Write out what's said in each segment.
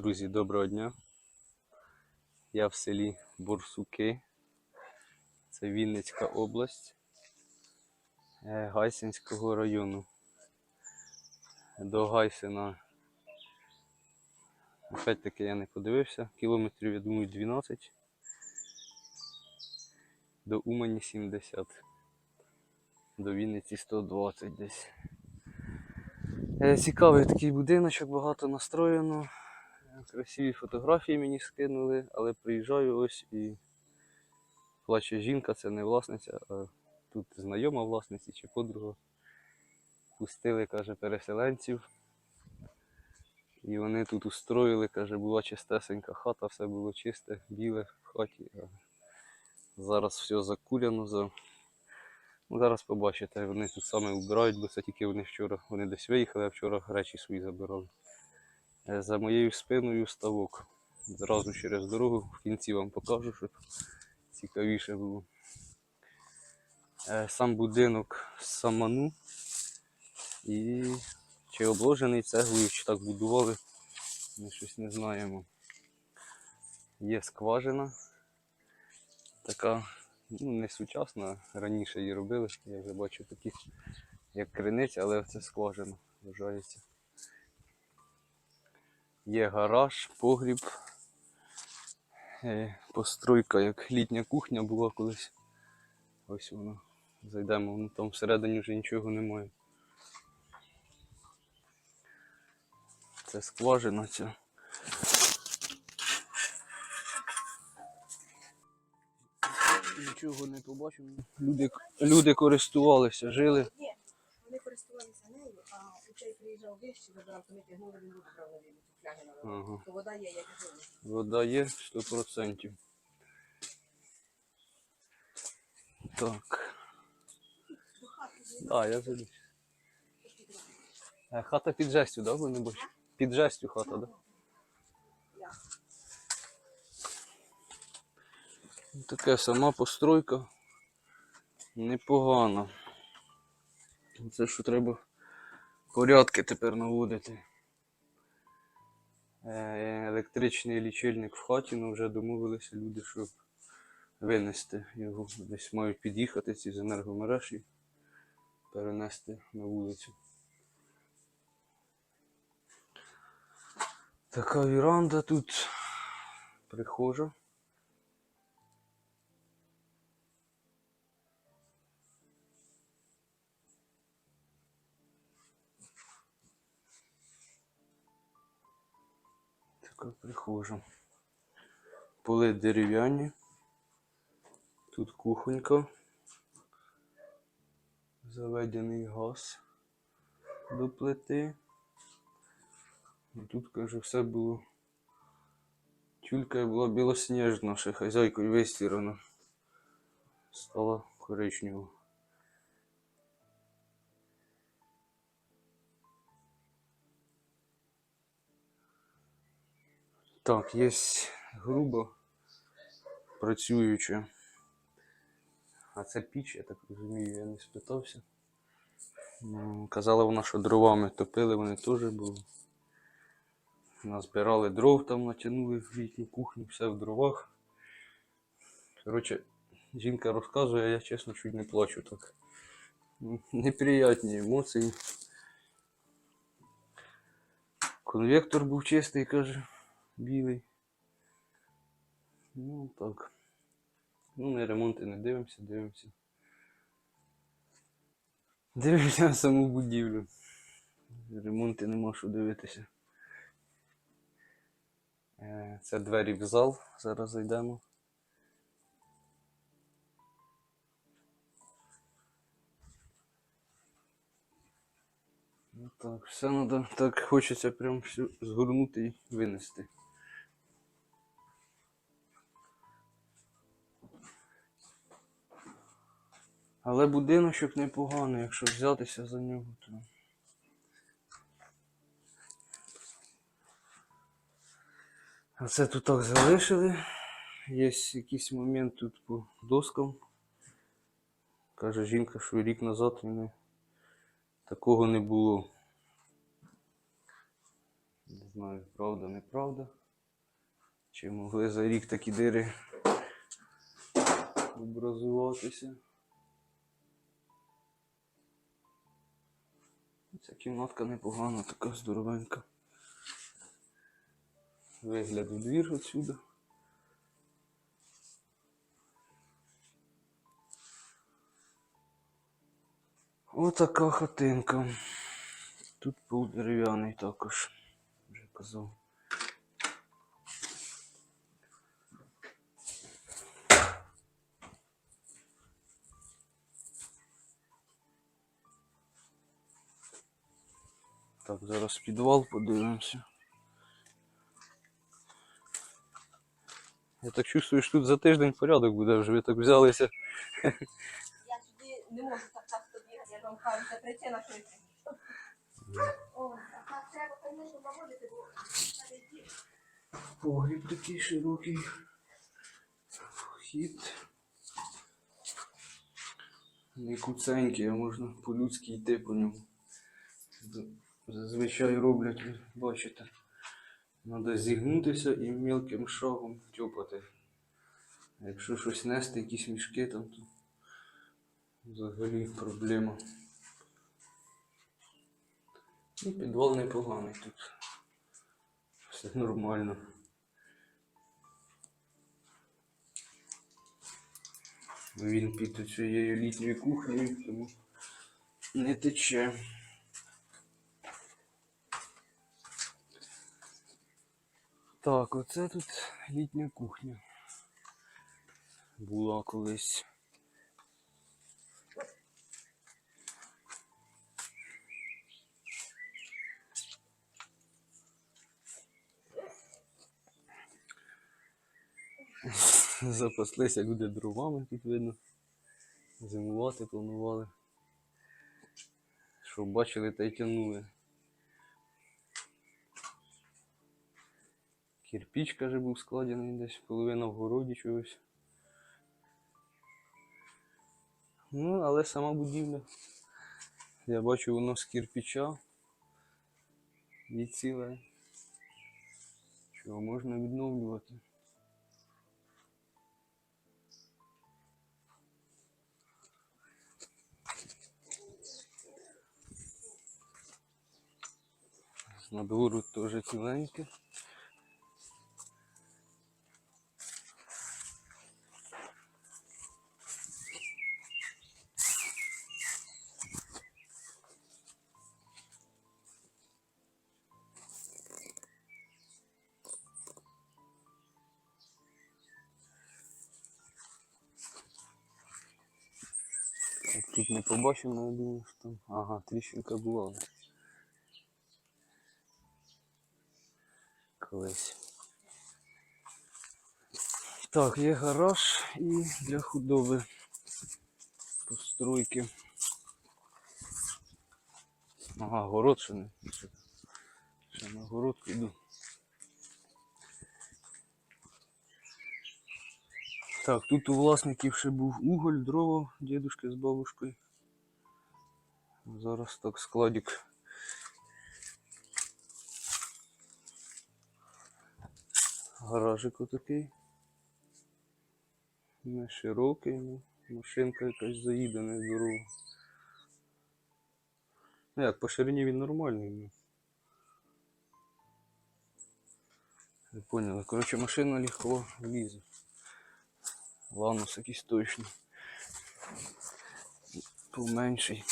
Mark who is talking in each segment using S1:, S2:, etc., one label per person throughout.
S1: Друзі, доброго дня. Я в селі Борсуки. Це Вінницька область е, Гайсинського району. До Гайсина. Опять-таки я не подивився. Кілометрів, я думаю, 12. До Умані 70. До Вінниці 120 десь. Е, Цікавий такий будиночок, багато настроєно. Красиві фотографії мені скинули, але приїжджаю ось і плаче жінка, це не власниця, а тут знайома власниці чи подруга. Пустили, каже, переселенців. І вони тут устроїли, каже, була чистесенька хата, все було чисте, біле в хаті. А зараз все закуряно. За... Ну, зараз побачите, вони тут саме вбирають, бо це тільки вони вчора. Вони десь виїхали, а вчора речі свої забирали. Е, За моєю спиною ставок. Зразу через дорогу в кінці вам покажу, щоб цікавіше було. Е, Сам будинок саману. І чи обложений цеглою, чи так будували, ми щось не знаємо. Є скважина. Така, ну, не сучасна, раніше її робили. Я вже бачу такі, як криниця, але це скважина вважається. Є гараж, погріб. Е, Постройка, як літня кухня була колись. Ось вона. Зайдемо, ну, там всередині вже нічого немає. Це скважина ця. Нічого не побачив. Люди, люди користувалися, жили.
S2: Вони користувалися нею, а цей приїжджав вище, забрав, то ми тягнули, він воду брав на війну, фляги на
S1: Ага.
S2: То вода є, як і.
S1: Вода є 100%. Так. А, я заліз. Е, Хата під жестю, да, ви не бачите? Під жестю хата, да? Така сама постройка. Непогана. Це що треба порядки тепер наводити. Е, Електричний лічильник в хаті, ну вже домовилися люди, щоб винести його. Десь мають під'їхати ці з енергомереж і перенести на вулицю. Така віранда тут прихожа. Така прихожа. Поли дерев'яні. Тут кухонька. Заведений газ до плити. І тут, каже, все було. Тюлька була білосніжна, ще хазяйкою вистірана. Стала коричнева. Так, є грубо працююча. А це піч, я так розумію, я не спитався. Казала вона, що дровами топили, вони теж були. Назбирали дров там, натягнули в літню кухню, все в дровах. Коротше, жінка розказує, я чесно чуть не плачу так. Неприятні емоції. Конвектор був чистий, каже, білий. Ну так. Ну, на ремонти не дивимося, дивимося. Дивимося на саму будівлю. Ремонти нема що дивитися. Е, Це двері в зал. Зараз зайдемо. Ну так, все треба, так хочеться прям все згорнути і винести. Але будиночок непоганий, якщо взятися за нього, то. А це тут так залишили. Є якийсь момент тут по доскам. Каже жінка, що рік назад вони такого не було. Не знаю, правда, неправда. Чи могли за рік такі дири образуватися. Ця кімнатка непогана, така здоровенька. Вигляд у двір отсюда. Отака хатинка. Тут був дерев'яний також. Вже казав. Так, зараз підвал подивимося. Я так чувствую, що тут за тиждень порядок буде, вже ви так взялися.
S2: Я тоді не можу так часто бігати, я вам кажу, це причина, а так треба, звісно, наводити, бо.
S1: Погріб такий широкий. Вхід. Не куценький, а можна по-людськи йти по ньому. Зазвичай роблять, бачите. Треба зігнутися і мілким шагом тюпати. Якщо щось нести, якісь мішки там, то взагалі проблема. І підвал непоганий тут. Все нормально. Він під цією літньою кухнею, тому не тече. Так, оце тут літня кухня. Була колись. Запаслися люди дровами тут видно. Зимувати планували. Що бачили та й тягнули. Кирпіч, каже, був складений десь, половина в городі чогось. Ну, але сама будівля. Я бачу воно з кирпича і ціле. Чого можна відновлювати. З надвору теж ціленьке. Тут не побачимо, я думаю, що там. Ага, тріщинка була. Колись. Так, є гараж і для худоби постройки. Ага, город ще не. Ще, на город піду. Так, тут у власників ще був уголь, дрова, дідушки з бабушкою. Зараз так складик. Гаражик отакий. Не широкий, ну, машинка якась заїде, не здорова. Ну як, по ширині він нормальний. Ну. Ви поняли. Коротше, машина легко влізе. Ланус якийсь точно. Поменший.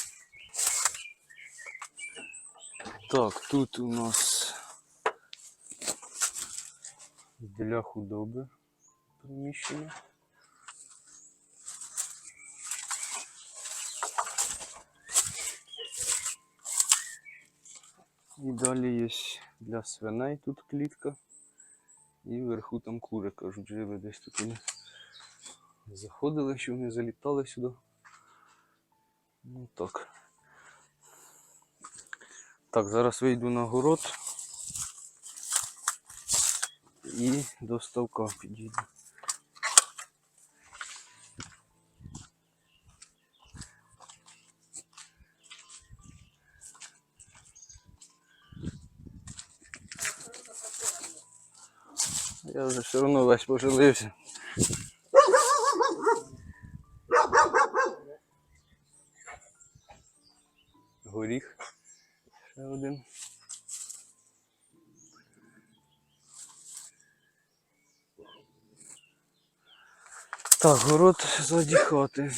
S1: Так, тут у нас для худоби приміщення. І далі є для свиней тут клітка. І вверху там кури, кажуть, жили десь тут заходили, що вони залітали сюди. Ну так. Так, зараз вийду на город і до ставка підійду. Я вже все одно весь пожалився. Так, город ззаді хати.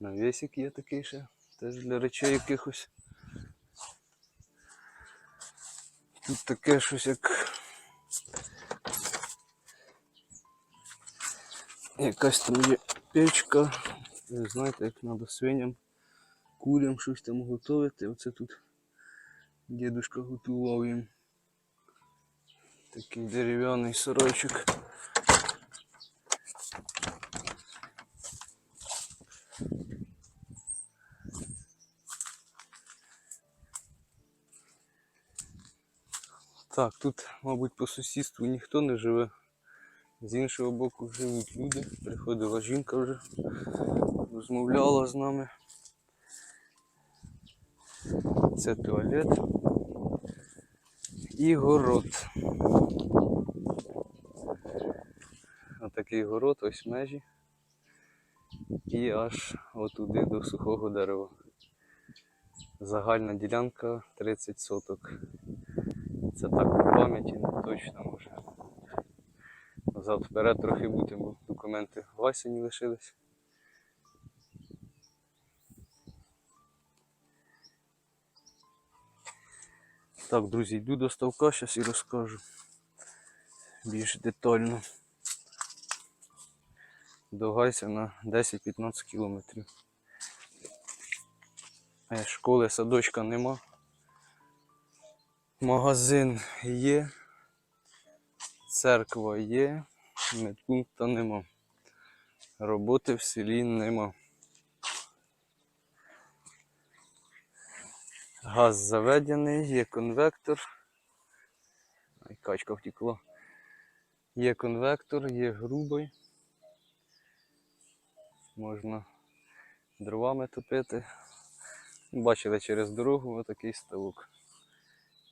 S1: Навісик є такий ще. Теж для речей якихось. Тут таке щось як. Якась там є печка. Ви знаєте, як треба свиням, курям щось там готувати. Оце тут дідушка готував їм. Такий дерев'яний сорочок. Так, тут, мабуть, по сусідству ніхто не живе. З іншого боку живуть люди. Приходила жінка вже, розмовляла з нами. Це туалет і город. Отакий город, ось межі. І аж отуди до сухого дерева. Загальна ділянка 30 соток. Це так по пам'яті, не точно може. Назад трохи бути, бо документи в Васіні лишились. Так, друзі, йду до ставка, зараз і розкажу більш детально. До Гайся на 10-15 кілометрів. Е, Школи, садочка нема. Магазин є, церква є, медпункта нема. Роботи в селі нема. Газ заведений, є конвектор. Ай, качка втекла. Є конвектор, є грубий. Можна дровами топити. Бачили через дорогу отакий ставок.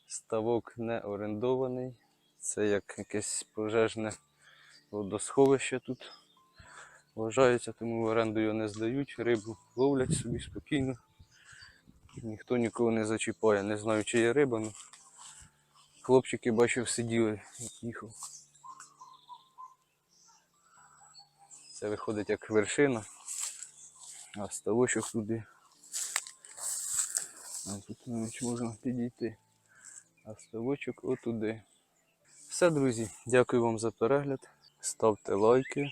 S1: Ставок не орендований. Це як якесь пожежне водосховище тут вважається, тому в оренду його не здають, рибу ловлять собі спокійно. Ніхто нікого не зачіпає. Не знаю, чи є риба, але хлопчики бачив сиділи, як їхав. Це виходить як вершина, а ставочок туди. А тут навіть можна підійти. А ставочок отуди. Все, друзі, дякую вам за перегляд. Ставте лайки,